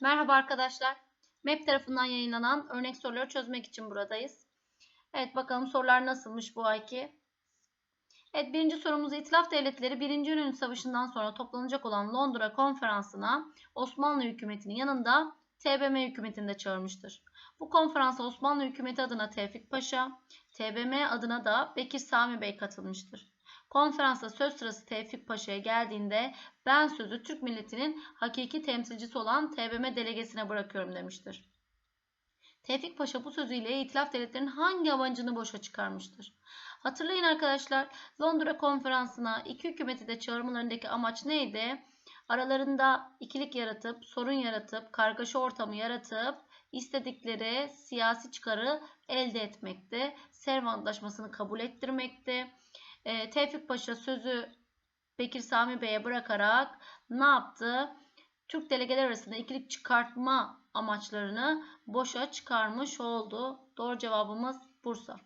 Merhaba arkadaşlar. MEP tarafından yayınlanan örnek soruları çözmek için buradayız. Evet bakalım sorular nasılmış bu ayki. Evet birinci sorumuz İtilaf Devletleri 1. İnönü Savaşı'ndan sonra toplanacak olan Londra Konferansı'na Osmanlı hükümetinin yanında TBM hükümetini de çağırmıştır. Bu konferansa Osmanlı hükümeti adına Tevfik Paşa, TBM adına da Bekir Sami Bey katılmıştır. Konferansta söz sırası Tevfik Paşa'ya geldiğinde ben sözü Türk milletinin hakiki temsilcisi olan TBMM delegesine bırakıyorum demiştir. Tevfik Paşa bu sözüyle İtilaf Devletleri'nin hangi amacını boşa çıkarmıştır? Hatırlayın arkadaşlar Londra konferansına iki hükümeti de çağırmalarındaki amaç neydi? Aralarında ikilik yaratıp, sorun yaratıp, kargaşa ortamı yaratıp istedikleri siyasi çıkarı elde etmekti. Sevr Antlaşması'nı kabul ettirmekti. E, Tevfik Paşa sözü Bekir Sami Bey'e bırakarak ne yaptı? Türk delegeler arasında ikilik çıkartma amaçlarını boşa çıkarmış oldu. Doğru cevabımız Bursa.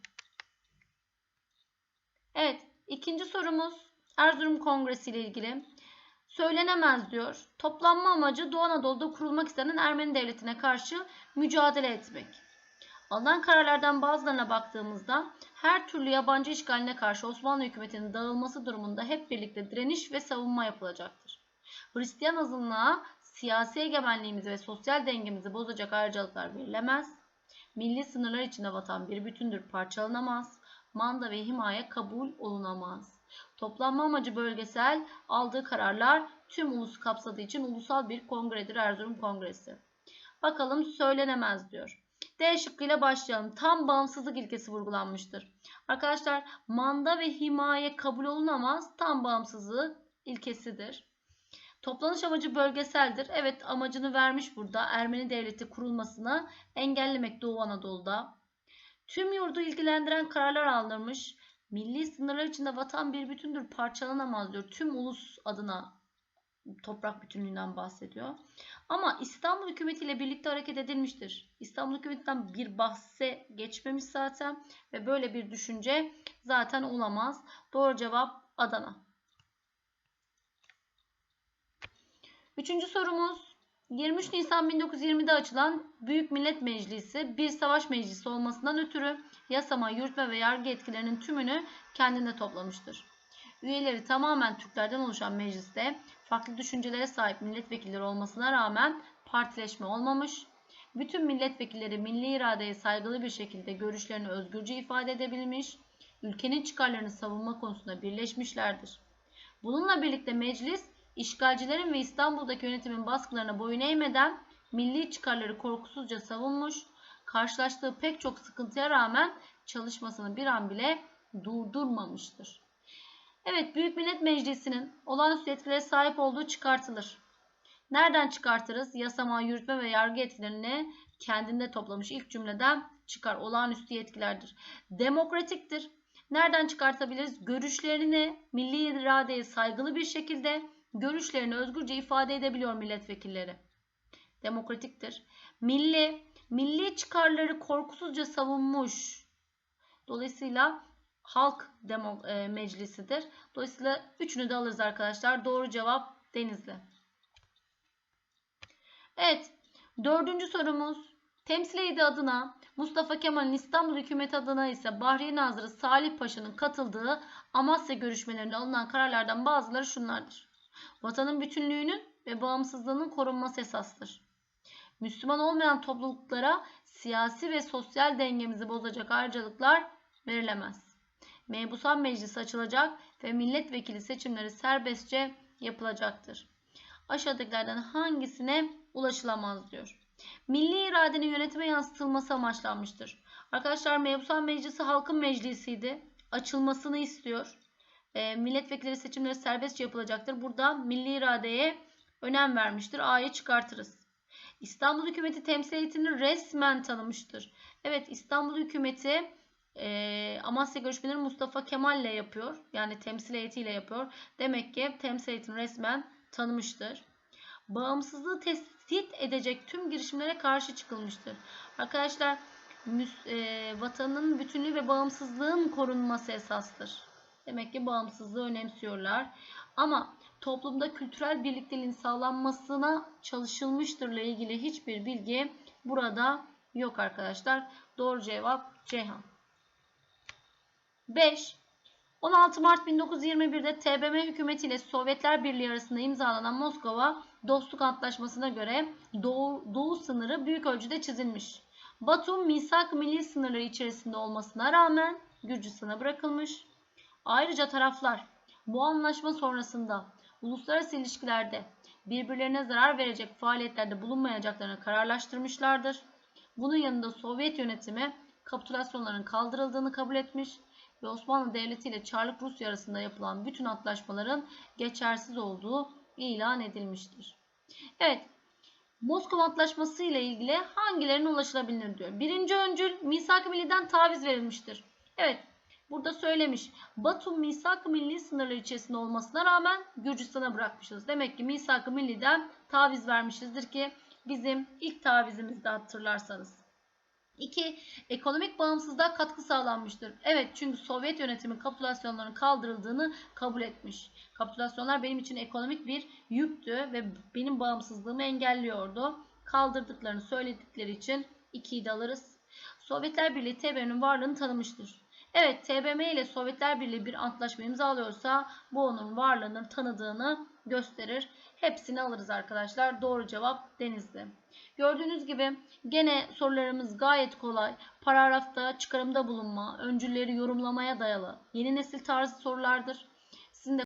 Evet, ikinci sorumuz Erzurum Kongresi ile ilgili. Söylenemez diyor. Toplanma amacı Doğu Anadolu'da kurulmak istenen Ermeni devletine karşı mücadele etmek. Alınan kararlardan bazılarına baktığımızda her türlü yabancı işgaline karşı Osmanlı hükümetinin dağılması durumunda hep birlikte direniş ve savunma yapılacaktır. Hristiyan azınlığa siyasi egemenliğimizi ve sosyal dengemizi bozacak ayrıcalıklar verilemez. Milli sınırlar içinde vatan bir bütündür parçalanamaz. Manda ve himaye kabul olunamaz. Toplanma amacı bölgesel, aldığı kararlar tüm ulusu kapsadığı için ulusal bir kongredir Erzurum Kongresi. Bakalım söylenemez diyor. D şıkkıyla başlayalım. Tam bağımsızlık ilkesi vurgulanmıştır. Arkadaşlar manda ve himaye kabul olunamaz. Tam bağımsızlık ilkesidir. Toplanış amacı bölgeseldir. Evet amacını vermiş burada. Ermeni devleti kurulmasını engellemek Doğu Anadolu'da. Tüm yurdu ilgilendiren kararlar alınmış. Milli sınırlar içinde vatan bir bütündür parçalanamaz diyor. Tüm ulus adına toprak bütünlüğünden bahsediyor. Ama İstanbul hükümetiyle birlikte hareket edilmiştir. İstanbul hükümetinden bir bahse geçmemiş zaten ve böyle bir düşünce zaten olamaz. Doğru cevap Adana. Üçüncü sorumuz 23 Nisan 1920'de açılan Büyük Millet Meclisi bir savaş meclisi olmasından ötürü yasama, yürütme ve yargı etkilerinin tümünü kendinde toplamıştır. Üyeleri tamamen Türklerden oluşan mecliste farklı düşüncelere sahip milletvekilleri olmasına rağmen partileşme olmamış, bütün milletvekilleri milli iradeye saygılı bir şekilde görüşlerini özgürce ifade edebilmiş, ülkenin çıkarlarını savunma konusunda birleşmişlerdir. Bununla birlikte meclis, işgalcilerin ve İstanbul'daki yönetimin baskılarına boyun eğmeden milli çıkarları korkusuzca savunmuş, karşılaştığı pek çok sıkıntıya rağmen çalışmasını bir an bile durdurmamıştır. Evet, Büyük Millet Meclisi'nin olağanüstü etkilere sahip olduğu çıkartılır. Nereden çıkartırız? Yasama, yürütme ve yargı etkilerini kendinde toplamış ilk cümleden çıkar. Olağanüstü yetkilerdir. Demokratiktir. Nereden çıkartabiliriz? Görüşlerini milli iradeye saygılı bir şekilde görüşlerini özgürce ifade edebiliyor milletvekilleri. Demokratiktir. Milli, milli çıkarları korkusuzca savunmuş. Dolayısıyla halk demo, e, meclisidir. Dolayısıyla üçünü de alırız arkadaşlar. Doğru cevap Denizli. Evet. Dördüncü sorumuz. Temsil adına Mustafa Kemal'in İstanbul hükümeti adına ise Bahriye Nazırı Salih Paşa'nın katıldığı Amasya görüşmelerinde alınan kararlardan bazıları şunlardır. Vatanın bütünlüğünün ve bağımsızlığının korunması esastır. Müslüman olmayan topluluklara siyasi ve sosyal dengemizi bozacak ayrıcalıklar verilemez. Mebusan Meclisi açılacak ve milletvekili seçimleri serbestçe yapılacaktır. Aşağıdakilerden hangisine ulaşılamaz diyor. Milli iradenin yönetime yansıtılması amaçlanmıştır. Arkadaşlar Mebusan Meclisi halkın meclisiydi. Açılmasını istiyor. E, milletvekilleri seçimleri serbestçe yapılacaktır. Burada milli iradeye önem vermiştir. A'yı çıkartırız. İstanbul hükümeti temsiliyetini resmen tanımıştır. Evet İstanbul hükümeti e, Amasya görüşmeleri Mustafa Kemal ile yapıyor. Yani temsil heyetiyle yapıyor. Demek ki temsil heyetini resmen tanımıştır. Bağımsızlığı tespit edecek tüm girişimlere karşı çıkılmıştır. Arkadaşlar e, vatanın bütünlüğü ve bağımsızlığın korunması esastır. Demek ki bağımsızlığı önemsiyorlar. Ama toplumda kültürel birlikteliğin sağlanmasına çalışılmıştırla ilgili hiçbir bilgi burada yok arkadaşlar. Doğru cevap Ceyhan. 5. 16 Mart 1921'de TBMM hükümeti ile Sovyetler Birliği arasında imzalanan Moskova Dostluk Antlaşması'na göre doğu, doğu sınırı büyük ölçüde çizilmiş. Batum misak milli sınırları içerisinde olmasına rağmen Gürcistan'a bırakılmış. Ayrıca taraflar bu anlaşma sonrasında uluslararası ilişkilerde birbirlerine zarar verecek faaliyetlerde bulunmayacaklarını kararlaştırmışlardır. Bunun yanında Sovyet yönetimi kapitülasyonların kaldırıldığını kabul etmiş ve Osmanlı Devleti ile Çarlık Rusya arasında yapılan bütün antlaşmaların geçersiz olduğu ilan edilmiştir. Evet, Moskova Antlaşması ile ilgili hangilerine ulaşılabilir diyor. Birinci öncül Misak-ı Milli'den taviz verilmiştir. Evet, burada söylemiş. Batum Misak-ı Milli sınırları içerisinde olmasına rağmen Gürcistan'a bırakmışız. Demek ki Misak-ı Milli'den taviz vermişizdir ki bizim ilk tavizimizde hatırlarsanız. 2. Ekonomik bağımsızlığa katkı sağlanmıştır. Evet çünkü Sovyet yönetimi kapitülasyonların kaldırıldığını kabul etmiş. Kapitülasyonlar benim için ekonomik bir yüktü ve benim bağımsızlığımı engelliyordu. Kaldırdıklarını söyledikleri için 2'yi de alırız. Sovyetler Birliği TBMM'nin varlığını tanımıştır. Evet TBMM ile Sovyetler Birliği bir antlaşma imzalıyorsa bu onun varlığını tanıdığını gösterir. Hepsini alırız arkadaşlar. Doğru cevap Denizli. Gördüğünüz gibi gene sorularımız gayet kolay. Paragrafta çıkarımda bulunma, öncülleri yorumlamaya dayalı yeni nesil tarzı sorulardır.